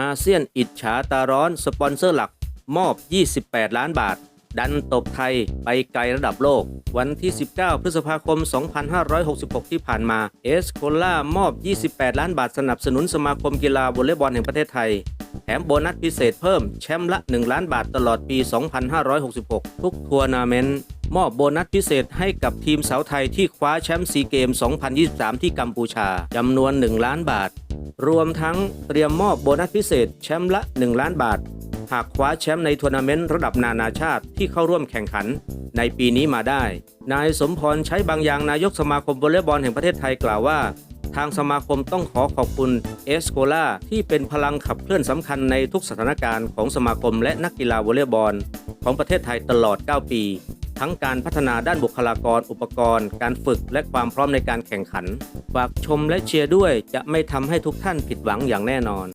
อาเซียนอิจฉาตาร้อนสปอนเซอร์หลักมอบ 28 ล้านบาท ดันตบไทยไปไกลระดับโลก วันที่ 19 พฤษภาคม 2566 ที่ผ่านมา เอสโคล่ามอบ 28 ล้านบาทสนับสนุนสมาคมกีฬาวอลเลย์บอลแห่งประเทศไทย แถมโบนัสพิเศษเพิ่มแชมป์ละ 1 ล้านบาทตลอดปี 2566 ทุกทัวร์นาเมนต์มอบโบนัสพิเศษให้กับทีมสาวไทยที่คว้าแชมป์ซีเกม 2023 ที่กัมพูชาจำนวน 1 ล้านบาท รวมทั้งเตรียมมอบโบนัสพิเศษแชมป์ละ 1 ล้านบาท หากคว้าแชมป์ในทัวร์นาเมนต์ระดับนานาชาติที่เข้าร่วมแข่งขัน ในปีนี้มาได้ นายสมพรใช้บางอย่างนายกสมาคมวอลเลย์บอลแห่งประเทศไทยกล่าวว่า ทางสมาคมต้องขอขอบคุณเอสโกลาที่เป็นพลังขับเคลื่อนสำคัญในทุกสถานการณ์ของสมาคมและนักกีฬาวอลเลย์บอลของประเทศไทยตลอด 9 ปี ทั้งการพัฒนาด้านบุคลากร อุปกรณ์ การฝึกและความพร้อมในการแข่งขัน ฝากชมและเชียร์ด้วยจะไม่ทำให้ทุกท่านผิดหวังอย่างแน่นอน